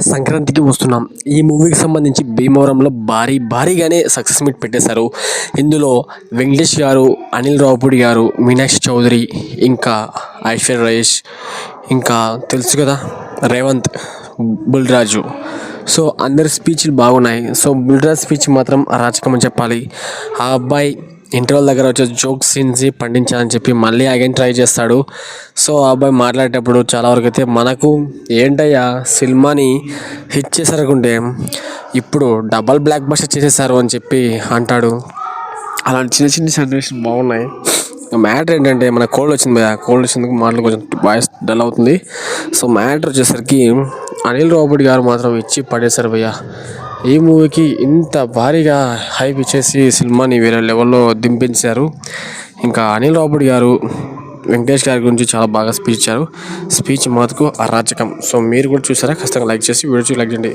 సంక్రాంతికి వస్తున్నాం ఈ మూవీకి సంబంధించి భీమవరంలో భారీ భారీగానే సక్సెస్ మీట్ పెట్టేశారు. ఇందులో వెంకటేష్ గారు అనిల్ రావుపూడి గారు మీనాక్షి చౌదరి ఇంకా ఐశ్వర్య రాజేష్ ఇంకా తెలుసు కదా రేవంత్ బుల్రాజు. సో అందరి స్పీచ్లు బాగున్నాయి. సో బుల్రాజ్ స్పీచ్ మాత్రం అరాచకం అని చెప్పాలి. ఆ అబ్బాయి ఇంటర్వెల్ దగ్గర వచ్చే జోక్స్ సీన్స్ పండించాలని చెప్పి మళ్ళీ అగైన్ ట్రై చేస్తాడు. సో ఆ అబ్బాయి మాట్లాడేటప్పుడు చాలా వరకు అయితే మనకు ఏంటయ్యా సినిమాని హిట్ చేశారనుకుంటే ఇప్పుడు డబల్ బ్లాక్ బస్టర్ చేసేసారు అని చెప్పి అంటాడు. అలాంటి చిన్న చిన్న సన్నివేశాలు బాగున్నాయి. మ్యాటర్ ఏంటంటే మన కోల్డ్ వచ్చింది కదా కోల్డ్ వచ్చినందుకు మాటలు కొంచెం వాయిస్ డల్ అవుతుంది. సో మ్యాటర్ వచ్చేసరికి అనిల్ రావుపూడి గారు మాత్రం ఇచ్చి పడేశారు భయ్య. ఈ మూవీకి ఇంత భారీగా హైప్ ఇచ్చేసి సినిమాని వేరే లెవెల్లో దింపించారు. ఇంకా అనిల్ రావుపూడి గారు వెంకటేష్ గారి గురించి చాలా బాగా స్పీచ్ ఇచ్చారు. స్పీచ్ మాతకు అరాచకం. సో మీరు కూడా చూసారా? ఖచ్చితంగా లైక్ చేసి వీడియో లైక్ చేయండి.